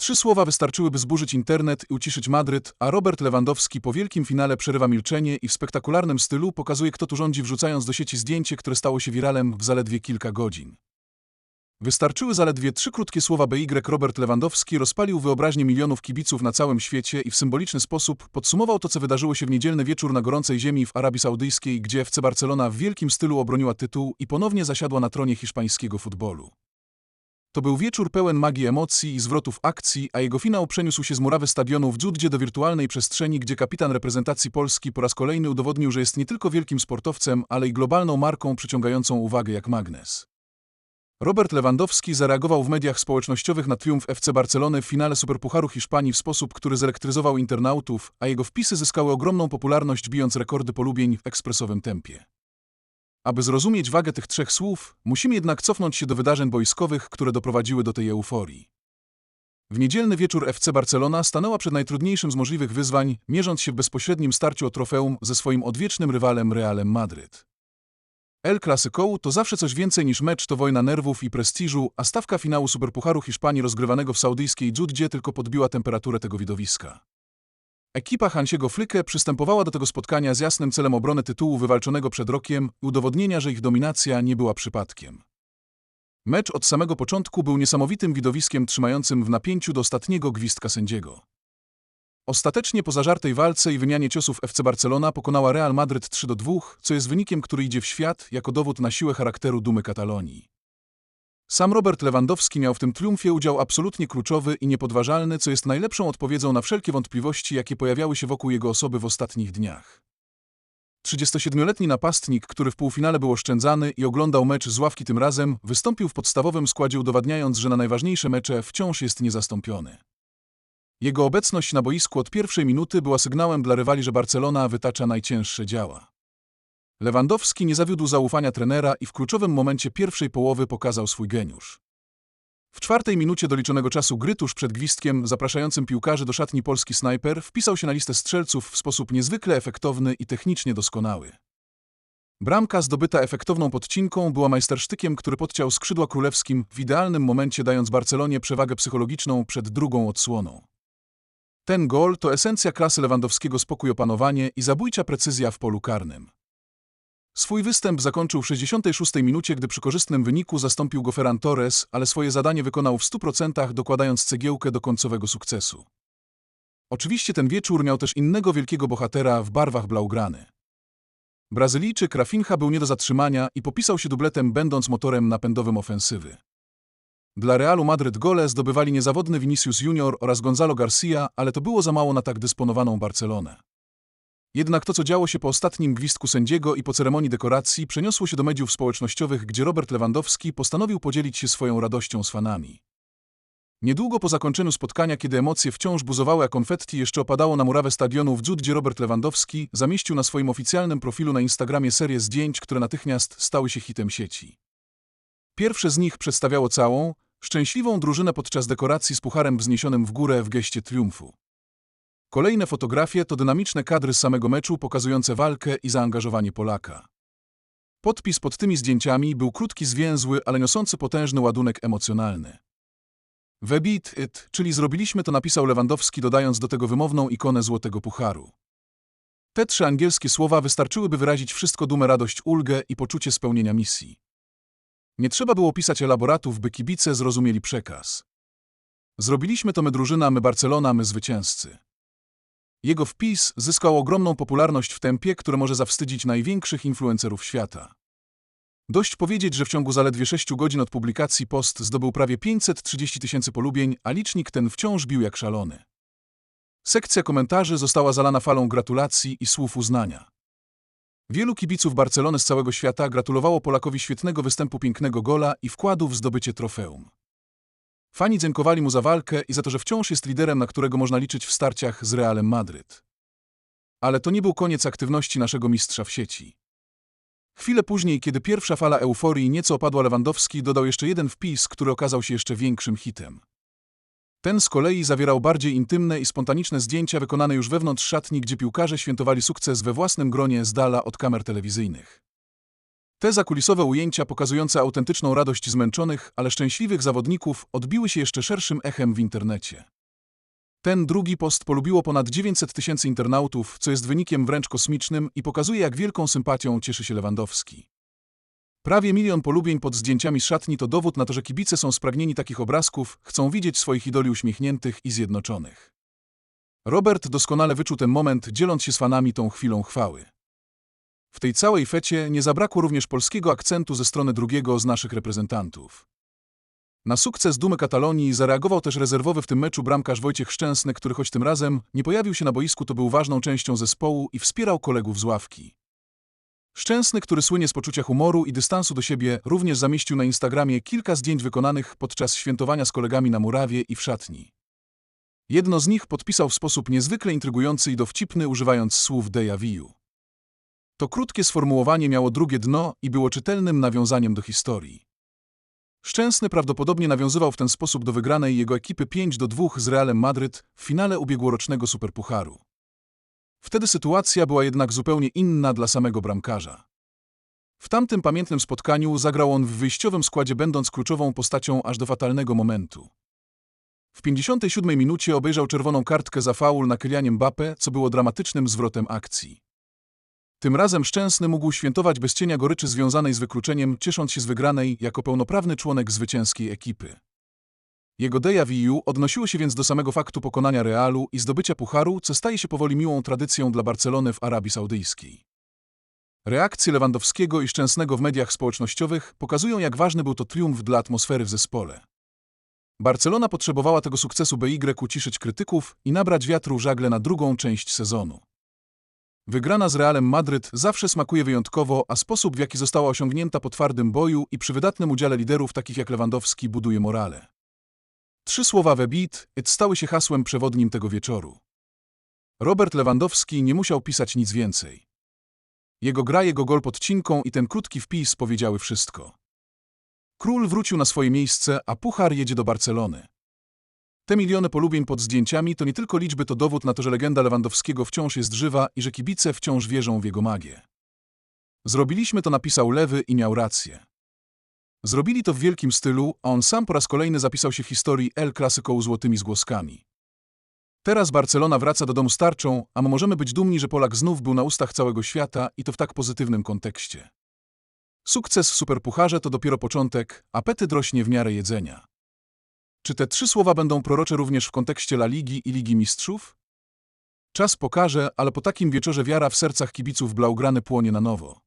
Trzy słowa wystarczyłyby zburzyć internet i uciszyć Madryt, a Robert Lewandowski po wielkim finale przerywa milczenie i w spektakularnym stylu pokazuje, kto tu rządzi, wrzucając do sieci zdjęcie, które stało się wiralem w zaledwie kilka godzin. Wystarczyły zaledwie trzy krótkie słowa BY Robert Lewandowski rozpalił wyobraźnię milionów kibiców na całym świecie i w symboliczny sposób podsumował to, co wydarzyło się w niedzielny wieczór na gorącej ziemi w Arabii Saudyjskiej, gdzie FC Barcelona w wielkim stylu obroniła tytuł i ponownie zasiadła na tronie hiszpańskiego futbolu. To był wieczór pełen magii emocji i zwrotów akcji, a jego finał przeniósł się z murawy stadionu w Dżuddzie do wirtualnej przestrzeni, gdzie kapitan reprezentacji Polski po raz kolejny udowodnił, że jest nie tylko wielkim sportowcem, ale i globalną marką przyciągającą uwagę jak magnes. Robert Lewandowski zareagował w mediach społecznościowych na triumf FC Barcelony w finale Superpucharu Hiszpanii w sposób, który zelektryzował internautów, a jego wpisy zyskały ogromną popularność, bijąc rekordy polubień w ekspresowym tempie. Aby zrozumieć wagę tych trzech słów, musimy jednak cofnąć się do wydarzeń boiskowych, które doprowadziły do tej euforii. W niedzielny wieczór FC Barcelona stanęła przed najtrudniejszym z możliwych wyzwań, mierząc się w bezpośrednim starciu o trofeum ze swoim odwiecznym rywalem Realem Madryt. El Clasico to zawsze coś więcej niż mecz, to wojna nerwów i prestiżu, a stawka finału Superpucharu Hiszpanii rozgrywanego w saudyjskiej Dżuddzie tylko podbiła temperaturę tego widowiska. Ekipa Hansiego Flyke przystępowała do tego spotkania z jasnym celem obrony tytułu wywalczonego przed rokiem i udowodnienia, że ich dominacja nie była przypadkiem. Mecz od samego początku był niesamowitym widowiskiem trzymającym w napięciu do ostatniego gwizdka sędziego. Ostatecznie po zażartej walce i wymianie ciosów FC Barcelona pokonała Real Madryt 3 do 2, co jest wynikiem, który idzie w świat jako dowód na siłę charakteru dumy Katalonii. Sam Robert Lewandowski miał w tym triumfie udział absolutnie kluczowy i niepodważalny, co jest najlepszą odpowiedzią na wszelkie wątpliwości, jakie pojawiały się wokół jego osoby w ostatnich dniach. 37-letni napastnik, który w półfinale był oszczędzany i oglądał mecz z ławki tym razem, wystąpił w podstawowym składzie udowadniając, że na najważniejsze mecze wciąż jest niezastąpiony. Jego obecność na boisku od pierwszej minuty była sygnałem dla rywali, że Barcelona wytacza najcięższe działa. Lewandowski nie zawiódł zaufania trenera i w kluczowym momencie pierwszej połowy pokazał swój geniusz. W czwartej minucie doliczonego czasu gry tuż przed gwizdkiem zapraszającym piłkarzy do szatni polski snajper wpisał się na listę strzelców w sposób niezwykle efektowny i technicznie doskonały. Bramka zdobyta efektowną podcinką była majstersztykiem, który podciął skrzydła królewskim w idealnym momencie dając Barcelonie przewagę psychologiczną przed drugą odsłoną. Ten gol to esencja klasy Lewandowskiego spokój opanowanie i zabójcza precyzja w polu karnym. Swój występ zakończył w 66 minucie, gdy przy korzystnym wyniku zastąpił go Ferran Torres, ale swoje zadanie wykonał w 100% dokładając cegiełkę do końcowego sukcesu. Oczywiście ten wieczór miał też innego wielkiego bohatera w barwach blaugrany. Brazylijczyk Rafinha był nie do zatrzymania i popisał się dubletem będąc motorem napędowym ofensywy. Dla Realu Madryt gole zdobywali niezawodny Vinicius Junior oraz Gonzalo Garcia, ale to było za mało na tak dysponowaną Barcelonę. Jednak to, co działo się po ostatnim gwizdku sędziego i po ceremonii dekoracji, przeniosło się do mediów społecznościowych, gdzie Robert Lewandowski postanowił podzielić się swoją radością z fanami. Niedługo po zakończeniu spotkania, kiedy emocje wciąż buzowały, a konfetti jeszcze opadało na murawę stadionu w Dżud, gdzie Robert Lewandowski zamieścił na swoim oficjalnym profilu na Instagramie serię zdjęć, które natychmiast stały się hitem sieci. Pierwsze z nich przedstawiało całą, szczęśliwą drużynę podczas dekoracji z pucharem wzniesionym w górę w geście triumfu. Kolejne fotografie to dynamiczne kadry z samego meczu pokazujące walkę i zaangażowanie Polaka. Podpis pod tymi zdjęciami był krótki, zwięzły, ale niosący potężny ładunek emocjonalny. We beat it, czyli zrobiliśmy to napisał Lewandowski dodając do tego wymowną ikonę złotego pucharu. Te trzy angielskie słowa wystarczyłyby wyrazić wszystko dumę, radość, ulgę i poczucie spełnienia misji. Nie trzeba było pisać elaboratów, by kibice zrozumieli przekaz. Zrobiliśmy to my drużyna, my Barcelona, my zwycięzcy. Jego wpis zyskał ogromną popularność w tempie, które może zawstydzić największych influencerów świata. Dość powiedzieć, że w ciągu zaledwie 6 godzin od publikacji post zdobył prawie 530 tysięcy polubień, a licznik ten wciąż bił jak szalony. Sekcja komentarzy została zalana falą gratulacji i słów uznania. Wielu kibiców Barcelony z całego świata gratulowało Polakowi świetnego występu, pięknego gola i wkładu w zdobycie trofeum. Fani dziękowali mu za walkę i za to, że wciąż jest liderem, na którego można liczyć w starciach z Realem Madryt. Ale to nie był koniec aktywności naszego mistrza w sieci. Chwilę później, kiedy pierwsza fala euforii nieco opadła, Lewandowski dodał jeszcze jeden wpis, który okazał się jeszcze większym hitem. Ten z kolei zawierał bardziej intymne i spontaniczne zdjęcia wykonane już wewnątrz szatni, gdzie piłkarze świętowali sukces we własnym gronie z dala od kamer telewizyjnych. Te zakulisowe ujęcia pokazujące autentyczną radość zmęczonych, ale szczęśliwych zawodników odbiły się jeszcze szerszym echem w internecie. Ten drugi post polubiło ponad 900 tysięcy internautów, co jest wynikiem wręcz kosmicznym i pokazuje, jak wielką sympatią cieszy się Lewandowski. Prawie milion polubień pod zdjęciami z szatni to dowód na to, że kibice są spragnieni takich obrazków, chcą widzieć swoich idoli uśmiechniętych i zjednoczonych. Robert doskonale wyczuł ten moment, dzieląc się z fanami tą chwilą chwały. W tej całej fecie nie zabrakło również polskiego akcentu ze strony drugiego z naszych reprezentantów. Na sukces dumy Katalonii zareagował też rezerwowy w tym meczu bramkarz Wojciech Szczęsny, który choć tym razem nie pojawił się na boisku, to był ważną częścią zespołu i wspierał kolegów z ławki. Szczęsny, który słynie z poczucia humoru i dystansu do siebie, również zamieścił na Instagramie kilka zdjęć wykonanych podczas świętowania z kolegami na murawie i w szatni. Jedno z nich podpisał w sposób niezwykle intrygujący i dowcipny, używając słów deja vu. To krótkie sformułowanie miało drugie dno i było czytelnym nawiązaniem do historii. Szczęsny prawdopodobnie nawiązywał w ten sposób do wygranej jego ekipy 5 do 2 z Realem Madryt w finale ubiegłorocznego Superpucharu. Wtedy sytuacja była jednak zupełnie inna dla samego bramkarza. W tamtym pamiętnym spotkaniu zagrał on w wyjściowym składzie, będąc kluczową postacią aż do fatalnego momentu. W 57 minucie obejrzał czerwoną kartkę za faul na Kylianie Mbappé, co było dramatycznym zwrotem akcji. Tym razem Szczęsny mógł świętować bez cienia goryczy związanej z wykluczeniem, ciesząc się z wygranej jako pełnoprawny członek zwycięskiej ekipy. Jego deja vu odnosiło się więc do samego faktu pokonania Realu i zdobycia pucharu, co staje się powoli miłą tradycją dla Barcelony w Arabii Saudyjskiej. Reakcje Lewandowskiego i Szczęsnego w mediach społecznościowych pokazują, jak ważny był to triumf dla atmosfery w zespole. Barcelona potrzebowała tego sukcesu, by Y uciszyć krytyków i nabrać wiatru w żagle na drugą część sezonu. Wygrana z Realem Madryt zawsze smakuje wyjątkowo, a sposób, w jaki została osiągnięta po twardym boju i przy wydatnym udziale liderów takich jak Lewandowski buduje morale. Trzy słowa we beat it stały się hasłem przewodnim tego wieczoru. Robert Lewandowski nie musiał pisać nic więcej. Jego gra, jego gol pod cinką i ten krótki wpis powiedziały wszystko. Król wrócił na swoje miejsce, a puchar jedzie do Barcelony. Te miliony polubień pod zdjęciami to nie tylko liczby, to dowód na to, że legenda Lewandowskiego wciąż jest żywa i że kibice wciąż wierzą w jego magię. Zrobiliśmy to, napisał Lewy i miał rację. Zrobili to w wielkim stylu, a on sam po raz kolejny zapisał się w historii El Clasico złotymi zgłoskami. Teraz Barcelona wraca do domu starczą, a my możemy być dumni, że Polak znów był na ustach całego świata i to w tak pozytywnym kontekście. Sukces w Superpucharze to dopiero początek, apetyt rośnie w miarę jedzenia. Czy te trzy słowa będą prorocze również w kontekście La Ligi i Ligi Mistrzów? Czas pokaże, ale po takim wieczorze wiara w sercach kibiców Blaugrany płonie na nowo.